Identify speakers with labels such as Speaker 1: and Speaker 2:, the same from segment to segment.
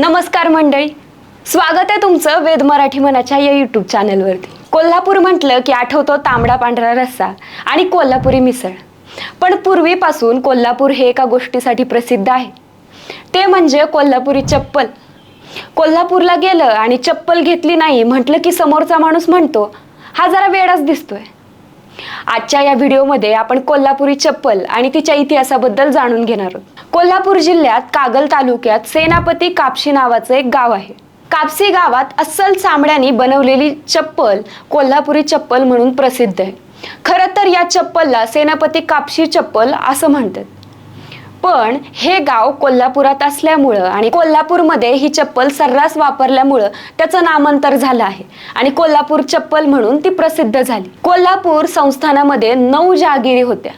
Speaker 1: नमस्कार मंडळी. स्वागत आहे तुमचं वेद मराठी मनाच्या या यूट्यूब चॅनलवरती कोल्हापूर म्हटलं की आठवतो तांबडा पांढरा रस्सा आणि कोल्हापुरी मिसळ. पण पूर्वीपासून कोल्हापूर हे एका गोष्टीसाठी प्रसिद्ध आहे. ते म्हणजे कोल्हापुरी चप्पल. कोल्हापूरला गेलं आणि चप्पल घेतली नाही म्हटलं की समोरचा माणूस म्हणतो हा जरा वेडाच दिसतोय. आजच्या या व्हिडिओमध्ये आपण कोल्हापुरी चप्पल आणि तिच्या इतिहासाबद्दल जाणून घेणार आहोत. कोल्हापूर जिल्ह्यात कागल तालुक्यात सेनापती कापशी नावाचं एक गाव आहे. कापसी गावात अस्सल चामड्यानी बनवलेली चप्पल कोल्हापुरी चप्पल म्हणून प्रसिद्ध आहे. खरं तर या चप्पलला सेनापती कापशी चप्पल असं म्हणतात. पण हे गाव कोल्हापुरात असल्यामुळं आणि कोल्हापूरमध्ये ही चप्पल सर्रास वापरल्यामुळं त्याचं नामांतर झालं आहे. आणि कोल्हापूर चप्पल म्हणून ती प्रसिद्ध झाली. कोल्हापूर संस्थानामध्ये नऊ जहागिरी होत्या.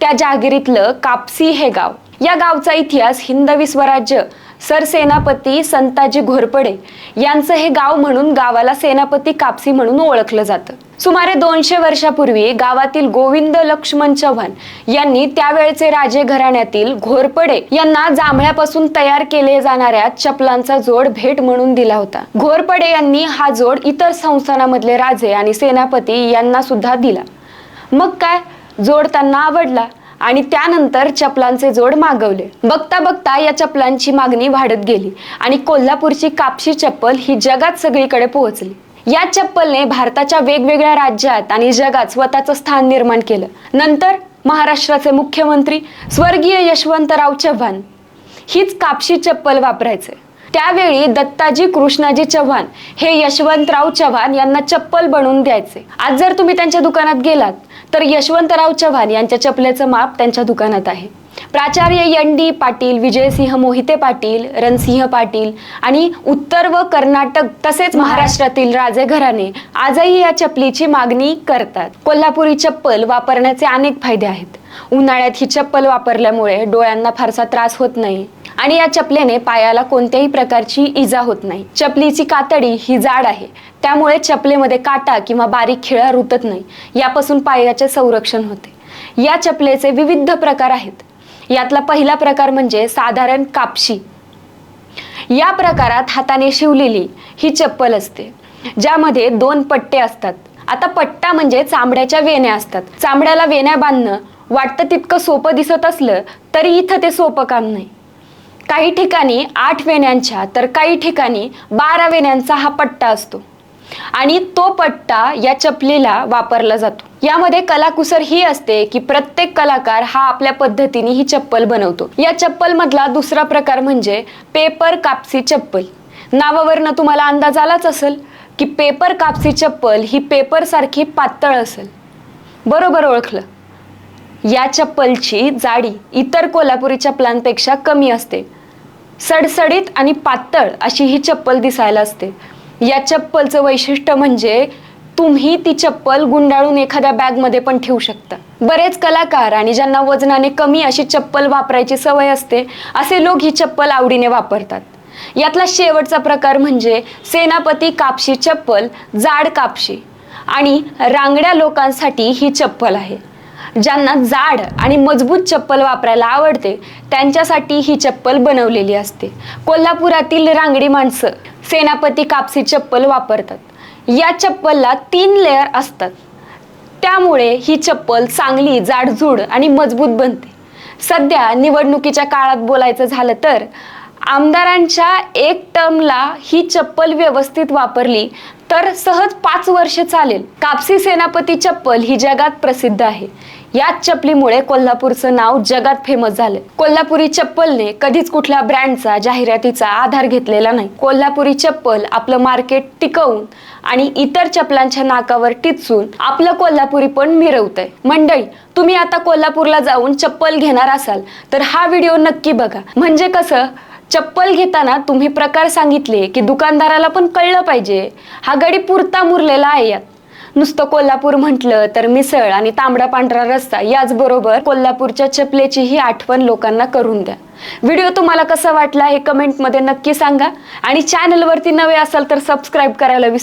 Speaker 1: त्या जहागिरीतलं कापसी हे गाव. या गावचा इतिहास हिंदवी स्वराज्य सरसेनापती संताजी घोरपडे यांचं हे गाव म्हणून गावाला सेनापती कापसी म्हणून ओळखलं जातं. सुमारे दोनशे वर्षापूर्वी गावातील गोविंद लक्ष्मण चव्हाण यांनी त्यावेळचे राजे घराण्यातील घोरपडे यांना जांभळ्यापासून तयार केले जाणाऱ्या चपलांचा जोड भेट म्हणून दिला होता. घोरपडे यांनी हा जोड इतर संस्थानामधले राजे आणि सेनापती यांना सुद्धा दिला. मग काय? जोड त्यांना आवडला. आणि त्यानंतर चपलांचे जोड मागवले. बघता बघता या चपलांची मागणी वाढत गेली आणि कोल्हापूरची कापशी चप्पल ही जगात सगळीकडे पोहोचली. या चप्पलने भारताच्या वेगवेगळ्या राज्यात आणि जगात स्वतःचं स्थान निर्माण केलं. नंतर महाराष्ट्राचे मुख्यमंत्री स्वर्गीय यशवंतराव चव्हाण हीच कापशी चप्पल वापरायचे. त्यावेळी दत्ताजी कृष्णाजी चव्हाण हे यशवंतराव चव्हाण यांना चप्पल बनवून द्यायचे. आज जर तुम्ही त्यांच्या दुकानात गेलात तर यशवंतराव चव्हाण यांच्या चपलेचं माप त्यांच्या दुकानात आहे. प्राचार्य एन डी पाटील विजयसिंह मोहिते पाटील रणसिंह पाटील आणि उत्तर व कर्नाटक तसेच महाराष्ट्रातील राजे घराणे आजही या चपलीची मागणी करतात. कोल्हापुरी चप्पल वापरण्याचे अनेक फायदे आहेत. उन्हाळ्यात ही चप्पल वापरल्यामुळे डोळ्यांना फारसा त्रास होत नाही आणि या चपलेने पायाला कोणत्याही प्रकारची इजा होत नाही. चपलीची कातडी ही जाड आहे त्यामुळे चपलेमध्ये काटा किंवा बारीक खिळा रुतत नाही. यापासून पायाचे संरक्षण होते. या चपलेचे विविध प्रकार आहेत. यातला पहिला प्रकार म्हणजे साधारण कापशी. या प्रकारात हाताने शिवलेली ही चप्पल असते ज्यामध्ये दोन पट्टे असतात. आता पट्टा म्हणजे चांबड्याच्या वेण्या असतात. चांबड्याला वेण्या बांधणं वाटतं तितकं सोपं दिसत असलं तरी इथं ते सोपं काम नाही. काही ठिकाणी आठ वेण्यांच्या तर काही ठिकाणी बारा वेण्यांचा हा पट्टा असतो आणि तो पट्टा या चपलीला वापरला जातो. यामध्ये कलाकुसर ही असते की प्रत्येक कलाकार हा आपल्या पद्धतीने ही चप्पल बनवतो. या चप्पल मधला दुसरा प्रकार म्हणजे पेपर कापसी चप्पल. नावावरनं तुम्हाला अंदाज आलाच असेल की पेपर कापसी चप्पल ही पेपर सारखी पातळ असेल. बरोबर ओळखलं. या चप्पलची जाडी इतर कोल्हापुरी चप्पलांपेक्षा कमी असते. सडसडीत आणि पातळ अशी ही चप्पल दिसायला असते. या चप्पलचं वैशिष्ट्य म्हणजे तुम्ही ती चप्पल गुंडाळून एखाद्या बॅगमध्ये पण ठेवू शकता. बरेच कलाकार आणि ज्यांना वजनाने कमी अशी चप्पल वापरायची सवय असते असे लोक ही चप्पल आवडीने वापरतात. यातला शेवटचा प्रकार म्हणजे सेनापती कापशी चप्पल जाड कापशी आणि रांगड्या लोकांसाठी ही चप्पल आहे. ज्यांना जाड आणि मजबूत चप्पल वापरायला आवडते त्यांच्यासाठी ही चप्पल बनवलेली असते. कोल्हापुरातील रांगडी माणसं सेनापती कापसी चप्पल वापरतात. या चप्पलला तीन लेअर असतात. त्यामुळे ही चप्पल चांगली जाडजूड आणि मजबूत बनते. सध्या निवडणुकीच्या काळात बोलायचं झालं तर आमदारांच्या एक टर्मला ही चप्पल व्यवस्थित वापरली तर सहज पाच वर्ष चालेल. कापसी सेनापती चप्पल ही जगात प्रसिद्ध आहे. याच चपलीमुळे कोल्हापूरचं नाव जगात फेमस झालं. कोल्हापुरी चप्पलने कधीच कुठल्या ब्रँडचा जाहिरातीचा आधार घेतलेला नाही. कोल्हापुरी चप्पल आपलं मार्केट टिकवून आणि इतर चपलांच्या नाकावर टिचून आपलं कोल्हापुरी पण मिरवतंय. मंडळी तुम्ही आता कोल्हापूरला जाऊन चप्पल घेणार असाल तर हा व्हिडिओ नक्की बघा. म्हणजे कसं चप्पल घेताना तुम्ही प्रकार सांगितले की दुकानदाराला पण कळलं पाहिजे. हा गडी पुरता मुरलेला आहे यात. नुसतं कोल्हापूर म्हटलं तर मिसळ आणि तांबडा पांढरा रस्ता याचबरोबर कोल्हापूरच्या चपलेची ही आठवण लोकांना करून द्या. व्हिडिओ तुम्हाला कसा वाटला हे कमेंटमध्ये नक्की सांगा आणि चॅनलवरती नवे असाल तर सबस्क्राईब करायला विसरू